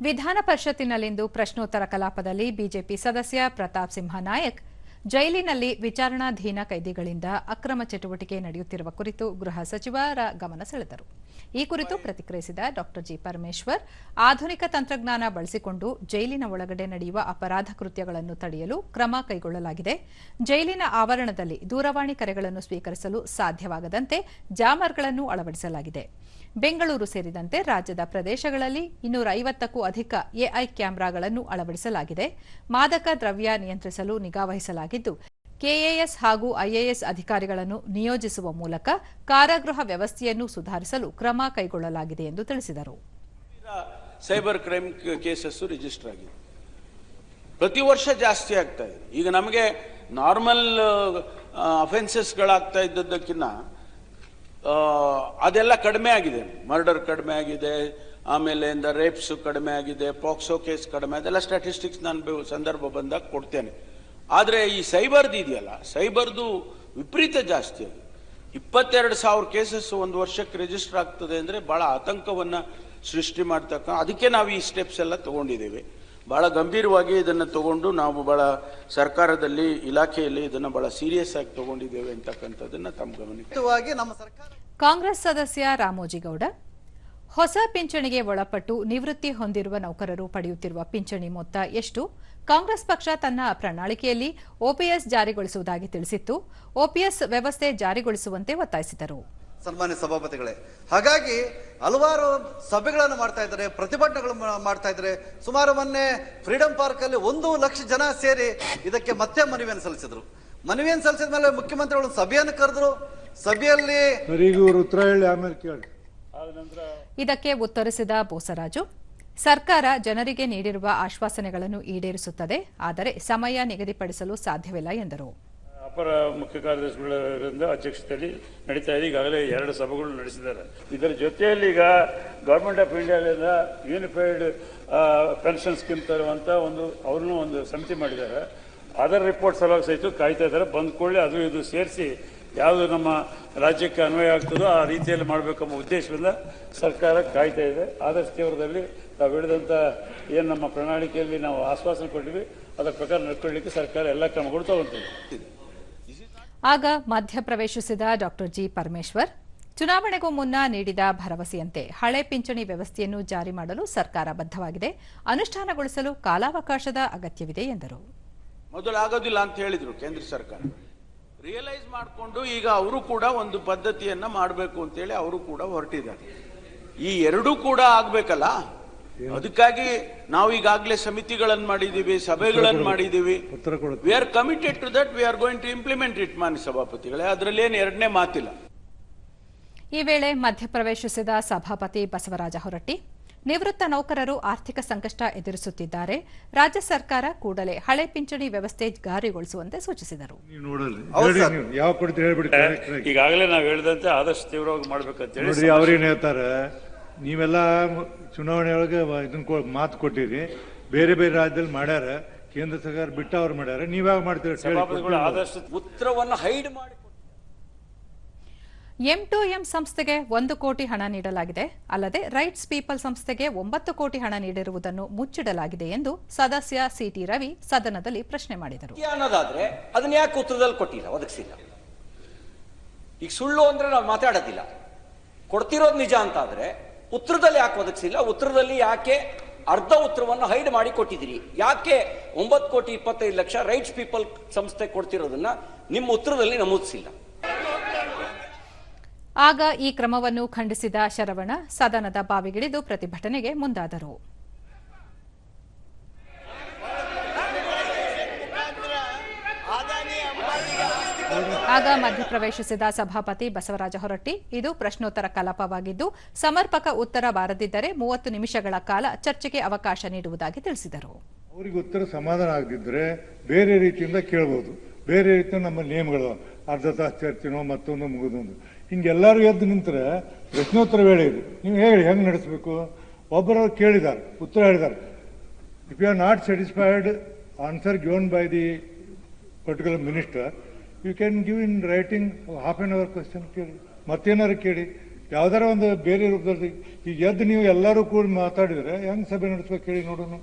ವಿಧಾನ ಪರಿಷತ್ತಿನಲ್ಲಿಂದು ಪ್ರಶ್ನೋತ್ತರ ಕಲಾಪದಲ್ಲಿ ಬಿಜೆಪಿ ಸದಸ್ಯ ಪ್ರತಾಪ್ ಸಿಂಹ ನಾಯಕ್ ಜೈಲಿನಲ್ಲಿ ವಿಚಾರಣಾಧೀನ ಕೈದಿಗಳಿಂದ ಅಕ್ರಮ ಚಟುವಟಿಕೆ ನಡೆಯುತ್ತಿರುವ ಕುರಿತು ಗೃಹ ಸಚಿವರ ಗಮನ ಸೆಳೆದರು. ಈ ಕುರಿತು ಪ್ರತಿಕ್ರಿಯಿಸಿದ ಡಾ. ಜಿ. ಪರಮೇಶ್ವರ್, ಆಧುನಿಕ ತಂತ್ರಜ್ಞಾನ ಬಳಸಿಕೊಂಡು ಜೈಲಿನ ಒಳಗಡೆ ನಡೆಯುವ ಅಪರಾಧ ಕೃತ್ಯಗಳನ್ನು ತಡೆಯಲು ಕ್ರಮ ಕೈಗೊಳ್ಳಲಾಗಿದೆ. ಜೈಲಿನ ಆವರಣದಲ್ಲಿ ದೂರವಾಣಿ ಕರೆಗಳನ್ನು ಸ್ವೀಕರಿಸಲು ಸಾಧ್ಯವಾಗದಂತೆ ಜಾಮರ್ಗಳನ್ನು ಅಳವಡಿಸಲಾಗಿದೆ. ಬೆಂಗಳೂರು ಸೇರಿದಂತೆ ರಾಜ್ಯದ ಪ್ರದೇಶಗಳಲ್ಲಿ ಇನ್ನೂರ ಐವತ್ತಕ್ಕೂ ಅಧಿಕ ಎಐ ಕ್ಯಾಮೆರಾಗಳನ್ನು ಅಳವಡಿಸಲಾಗಿದೆ. ಮಾದಕ ದ್ರವ್ಯ ನಿಯಂತ್ರಿಸಲು ನಿಗಾವಹಿಸಲಾಗಿದ್ದು ಕೆಎಎಸ್ ಹಾಗೂ ಐಎಎಸ್ ಅಧಿಕಾರಿಗಳನ್ನು ನಿಯೋಜಿಸುವ ಮೂಲಕ ಕಾರಾಗೃಹ ವ್ಯವಸ್ಥೆಯನ್ನು ಸುಧಾರಿಸಲು ಕ್ರಮ ಕೈಗೊಳ್ಳಲಾಗಿದೆ ಎಂದು ತಿಳಿಸಿದರು. ಸೈಬರ್ ಕ್ರೈಮ್ ಕೇಸಸ್ ರಿಜಿಸ್ಟರ್ ಆಗಿದೆ. ಪ್ರತಿ ವರ್ಷ ಜಾಸ್ತಿ ಆಗ್ತಾ ಇದೆ. ಈಗ ನಮಗೆ ನಾರ್ಮಲ್ ಅಫೆನ್ಸಸ್ಗಳಾಗ್ತಾ ಇದ್ದದ್ದಕ್ಕಿಂತ ಅದೆಲ್ಲ ಕಡಿಮೆ ಆಗಿದೆ. ಮರ್ಡರ್ ಕಡಿಮೆ ಆಗಿದೆ. ಆಮೇಲೆ ಇಂದ ರೇಪ್ಸ್ ಕಡಿಮೆ ಆಗಿದೆ. ಪಾಕ್ಸೋ ಕೇಸ್ ಕಡಿಮೆ ಅದೆಲ್ಲ ಸ್ಟ್ಯಾಟಿಸ್ಟಿಕ್ಸ್ ನಾನು ಸಂದರ್ಭ ಬಂದಾಗ ಕೊಡ್ತೇನೆ. ಆದರೆ ಈ ಸೈಬರ್ದು ಇದೆಯಲ್ಲ ಸೈಬರ್ದು ವಿಪರೀತ ಜಾಸ್ತಿ ಅದು. ಇಪ್ಪತ್ತೆರಡು ಸಾವಿರ ಕೇಸಸ್ ಒಂದು ವರ್ಷಕ್ಕೆ ರಿಜಿಸ್ಟರ್ ಆಗ್ತದೆ ಅಂದರೆ ಭಾಳ ಆತಂಕವನ್ನು ಸೃಷ್ಟಿ ಮಾಡ್ತಕ್ಕ, ಅದಕ್ಕೆ ನಾವು ಈ ಸ್ಟೆಪ್ಸ್ ಎಲ್ಲ ತಗೊಂಡಿದ್ದೇವೆ. ಭಾಳ ಗಂಭೀರವಾಗಿ ಇದನ್ನು ತಗೊಂಡು ನಾವು ಭಾಳ ಸರ್ಕಾರದಲ್ಲಿ, ಇಲಾಖೆಯಲ್ಲಿ ಇದನ್ನು ಭಾಳ ಸೀರಿಯಸ್ ಆಗಿ ತಗೊಂಡಿದ್ದೇವೆ ಅಂತಕ್ಕಂಥದ್ದನ್ನು ತಮ್ಮ ಗಮನಕ್ಕೆ ನಮ್ಮ ಸರ್ಕಾರ ಕಾಂಗ್ರೆಸ್ ಸದಸ್ಯ ರಾಮೋಜಿಗೌಡ, ಹೊಸ ಪಿಂಚಣಿಗೆ ಒಳಪಟ್ಟು ನಿವೃತ್ತಿ ಹೊಂದಿರುವ ನೌಕರರು ಪಡೆಯುತ್ತಿರುವ ಪಿಂಚಣಿ ಮೊತ್ತ ಎಷ್ಟು? ಕಾಂಗ್ರೆಸ್ ಪಕ್ಷ ತನ್ನ ಪ್ರಣಾಳಿಕೆಯಲ್ಲಿ ಓಪಿಎಸ್ ಜಾರಿಗೊಳಿಸುವುದಾಗಿ ತಿಳಿಸಿತ್ತು. ಓಪಿಎಸ್ ವ್ಯವಸ್ಥೆ ಜಾರಿಗೊಳಿಸುವಂತೆ ಒತ್ತಾಯಿಸಿದರು. ಸನ್ಮಾನ್ಯ ಸಭಾಪತಿಗಳೇ, ಹಾಗಾಗಿ ಹಲವಾರು ಸಭೆಗಳನ್ನು ಮಾಡ್ತಾ ಇದ್ದಾರೆ ಪ್ರತಿಭಟನೆಗಳು ಮಾಡ್ತಾ ಇದ್ದಾರೆ. ಸುಮಾರು ಮೊನ್ನೆ ಫ್ರೀಡಂ ಪಾರ್ಕ್ ಅಲ್ಲಿ ಒಂದು ಲಕ್ಷ ಜನ ಸೇರಿ ಇದಕ್ಕೆ ಮತ್ತೆ ಮನವಿಯನ್ನು ಸಲ್ಲಿಸಿದ್ರು. ಮನವಿಯನ್ನು ಸಲ್ಲಿಸಿದ ಮೇಲೆ ಮುಖ್ಯಮಂತ್ರಿಗಳು ಸಭೆಯನ್ನು ಕರೆದ್ರು. ಸಭೆಯಲ್ಲಿ ಉತ್ತರ ಹೇಳಿ ಆಮೇಲೆ ಕೇಳಿ. ಇದಕ್ಕೆ ಉತ್ತರಿಸಿದ ಬೋಸರಾಜು ಸರ್ಕಾರ ಜನರಿಗೆ ನೀಡಿರುವ ಆಶ್ವಾಸನೆಗಳನ್ನು ಈಡೇರಿಸುತ್ತದೆ ಆದರೆ ಸಮಯ ನಿಗದಿಪಡಿಸಲು ಸಾಧ್ಯವಿಲ್ಲ ಎಂದರು. ಅಪರ ಮುಖ್ಯ ಕಾರ್ಯದರ್ಶಿಗಳಿಂದ ಅಧ್ಯಕ್ಷತೆಯಲ್ಲಿ ನಡೀತಾ ಇದೆ. ಈಗಾಗಲೇ ಎರಡು ಸಭೆಗಳು ನಡೆಸಿದ್ದಾರೆ. ಇದರ ಜೊತೆಯಲ್ಲಿ ಈಗ ಗೌರ್ಮೆಂಟ್ ಆಫ್ ಇಂಡಿಯಾದಿಂದ ಯೂನಿಫೈಡ್ ಪೆನ್ಷನ್ ಸ್ಕೀಮ್ ತರುವಂತ ಒಂದು ಅವ್ರನ್ನೂ ಒಂದು ಸಮಿತಿ ಮಾಡಿದ್ದಾರೆ. ಅದರ ರಿಪೋರ್ಟ್ ಸಲುವಾಗಿ ಸಹಿತ ಕಾಯ್ತಾ ಇದ್ದಾರೆ. ಬಂದ್ಕೊಳ್ಳಿ ಕೂಡಲೇ ಅದು ಇದು ಸೇರಿಸಿ ಯಾವುದು ನಮ್ಮ ರಾಜ್ಯಕ್ಕೆ ಅನ್ವಯ ಆಗ್ತದೋ ಆ ರೀತಿಯಲ್ಲಿ ಮಾಡಬೇಕೆಂಬ ಉದ್ದೇಶದಿಂದ ಸರ್ಕಾರ ಕಾಯ್ತಾ ಇದೆ. ಆದಷ್ಟು ತೀವ್ರದಲ್ಲಿ ನಾವು ಹೇಳಿದಂಥ ಏನು ನಮ್ಮ ಪ್ರಣಾಳಿಕೆಯಲ್ಲಿ ನಾವು ಆಶ್ವಾಸನೆ ಕೊಟ್ಟಿವಿ ಅದರ ಪ್ರಕಾರ ನಡ್ಕೊಳ್ಳಿಕ್ಕೆ ಸರ್ಕಾರ ಎಲ್ಲ ಕ್ರಮಗಳು ತಗೊಳ್ತದೆ ಆಗ ಮಧ್ಯಪ್ರವೇಶಿಸಿದ ಡಾಕ್ಟರ್ ಜಿ ಪರಮೇಶ್ವರ್ ಚುನಾವಣೆಗೂ ಮುನ್ನ ನೀಡಿದ ಭರವಸೆಯಂತೆ ಹಳೆ ಪಿಂಚಣಿ ವ್ಯವಸ್ಥೆಯನ್ನು ಜಾರಿ ಮಾಡಲು ಸರ್ಕಾರ ಬದ್ಧವಾಗಿದೆ. ಅನುಷ್ಠಾನಗೊಳಿಸಲು ಕಾಲಾವಕಾಶದ ಅಗತ್ಯವಿದೆ ಎಂದರು. ಮೊದಲು ಆಗೋದಿಲ್ಲ ಅಂತ ಹೇಳಿದ್ರು ಕೇಂದ್ರ ಸರ್ಕಾರ. ರಿಯಲೈಸ್ ಮಾಡಿಕೊಂಡು ಈಗ ಅವರು ಕೂಡ ಒಂದು ಪದ್ಧತಿಯನ್ನ ಮಾಡಬೇಕು ಅಂತೇಳಿ ಅವರು ಕೂಡ ಹೊರಟಿದ್ದಾರೆ. ಈ ಎರಡೂ ಕೂಡ ಆಗ್ಬೇಕಲ್ಲ? ಅದಕ್ಕಾಗಿ ನಾವು ಈಗಾಗಲೇ ಸಮಿತಿಗಳನ್ನು ಮಾಡಿದ್ದೀವಿ ಸಭೆಗಳನ್ನು ಮಾಡಿದ್ದೀವಿ. ಕೊಡುತ್ತೆ we are committed to that we are going to implement it ಮಾನ್ಯ ಸಭಾಪತಿಗಳೇ. ಅದರಲ್ಲಿ ಏನು ಎರಡನೇ ಮಾತಿಲ್ಲ. ಈ ವೇಳೆ ಮಧ್ಯಪ್ರವೇಶಿಸಿದ ಸಭಾಪತಿ ಬಸವರಾಜ ಹೊರಟ್ಟಿ. ನಿವೃತ್ತ ನೌಕರರು ಆರ್ಥಿಕ ಸಂಕಷ್ಟ ಎದುರಿಸುತ್ತಿದ್ದಾರೆ. ರಾಜ್ಯ ಸರ್ಕಾರ ಕೂಡಲೇ ಹಳೆ ಪಿಂಚಣಿ ವ್ಯವಸ್ಥೆ ಜಾರಿಗೊಳಿಸುವಂತೆ ಸೂಚಿಸಿದರು. ಈಗಾಗಲೇ ನಾವು ಹೇಳಿದಂತೆ ಆದಷ್ಟು ತೀವ್ರವಾಗಿ ಮಾಡಬೇಕಂತೇಳಿ ಅವ್ರೇನ್ ಹೇಳ್ತಾರೆ? ನೀವೆಲ್ಲ ಚುನಾವಣೆ ಒಳಗೆ ಇದನ್ನ ಮಾತು ಕೊಟ್ಟಿರಿ. ಬೇರೆ ಬೇರೆ ರಾಜ್ಯದಲ್ಲಿ ಮಾಡ್ಯಾರ. ಕೇಂದ್ರ ಸರ್ಕಾರ ಬಿಟ್ಟ ಅವ್ರು ಮಾಡ್ಯಾರ. ನೀವ್ಯಾವ ಮಾಡ್ತೀರ? ಹೇಳಿ ಆದಷ್ಟು ಉತ್ತರವನ್ನು ಹೈಡ್ ಮಾಡಿ ಎಂ ಟು ಎಂ ಸಂಸ್ಥೆಗೆ ಒಂದು ಕೋಟಿ ಹಣ ನೀಡಲಾಗಿದೆ. ಅಲ್ಲದೆ ರೈಟ್ಸ್ ಪೀಪಲ್ ಸಂಸ್ಥೆಗೆ ಒಂಬತ್ತು ಕೋಟಿ ಹಣ ನೀಡಿರುವುದನ್ನು ಮುಚ್ಚಿಡಲಾಗಿದೆ ಎಂದು ಸದಸ್ಯ ಸಿಟಿ ರವಿ ಸದನದಲ್ಲಿ ಪ್ರಶ್ನೆ ಮಾಡಿದರು. ಅನ್ನೋದಾದ್ರೆ ಅದನ್ನ ಯಾಕೆ ಉತ್ತರದಲ್ಲಿ ಕೊಟ್ಟಿಲ್ಲ? ಒದಗಿಸಿಲ್ಲ. ಈಗ ಸುಳ್ಳು ಅಂದ್ರೆ ನಾವು ಮಾತಾಡೋದಿಲ್ಲ. ಕೊಡ್ತಿರೋದು ನಿಜ ಅಂತ ಆದ್ರೆ ಉತ್ತರದಲ್ಲಿ ಯಾಕೆ ಒದಗಿಸಿಲ್ಲ? ಉತ್ತರದಲ್ಲಿ ಯಾಕೆ ಅರ್ಧ ಉತ್ತರವನ್ನು ಹೈಡ್ ಮಾಡಿ ಕೊಟ್ಟಿದ್ದೀರಿ? ಯಾಕೆ ಒಂಬತ್ತು ಕೋಟಿ ಇಪ್ಪತ್ತೈದು ಲಕ್ಷ ರೈಟ್ಸ್ ಪೀಪಲ್ ಸಂಸ್ಥೆ ಕೊಡ್ತಿರೋದನ್ನ ನಿಮ್ಮ ಉತ್ತರದಲ್ಲಿ ನಮೂದಿಸಿಲ್ಲ? ಆಗ ಈ ಕ್ರಮವನ್ನು ಖಂಡಿಸಿದ ಶರವಣ ಸದನದ ಬಾವಿಗಿಳಿದು ಪ್ರತಿಭಟನೆಗೆ ಮುಂದಾದರು. ಆಗ ಮಧ್ಯಪ್ರವೇಶಿಸಿದ ಸಭಾಪತಿ ಬಸವರಾಜ ಹೊರಟ್ಟಿ, ಇದು ಪ್ರಶ್ನೋತ್ತರ ಕಲಾಪವಾಗಿದ್ದು, ಸಮರ್ಪಕ ಉತ್ತರ ಬಾರದಿದ್ದರೆ ಮೂವತ್ತು ನಿಮಿಷಗಳ ಕಾಲ ಚರ್ಚೆಗೆ ಅವಕಾಶ ನೀಡುವುದಾಗಿ ತಿಳಿಸಿದರು. ಅವರಿಗೆ ಉತ್ತರ ಸಮಾಧಾನ ಆಗದಿದ್ದರೆ ಬೇರೆ ರೀತಿಯಿಂದ ಕೇಳಬಹುದು ಬೇರೆ ರೀತಿಯ ನಮ್ಮ ನಿಯಮಗಳು ಅರ್ಧ ತಾಸು ಚರ್ಚೆನೋ ಮತ್ತೊಂದು ಮುಗಿದೊಂದು. ಹಿಂಗೆಲ್ಲರೂ ಎದ್ದು ನಿಂತರೆ ಪ್ರಶ್ನೋತ್ತರ ವೇಳೆ ಇದು. ನೀವು ಹೇಳಿ, ಹೆಂಗೆ ನಡೆಸಬೇಕು? ಒಬ್ಬರು ಕೇಳಿದ್ದಾರೆ, ಉತ್ತರ ಹೇಳಿದ್ದಾರೆ. If you are not satisfied answer given by the particular minister you can give in writing half an hour question ಕೇಳಿ. ಮತ್ತೇನಾರು ಕೇಳಿ. ಯಾವ್ದಾರ ಒಂದು ಬೇರೆ ರೂಪದಲ್ಲಿ, ಈಗ ಎದ್ದು ನೀವು ಎಲ್ಲರೂ ಕೂಡಿ ಮಾತಾಡಿದರೆ ಹೆಂಗೆ ಸಭೆ ನಡೆಸ್ಬೇಕು ಕೇಳಿ ನೋಡೋಣ.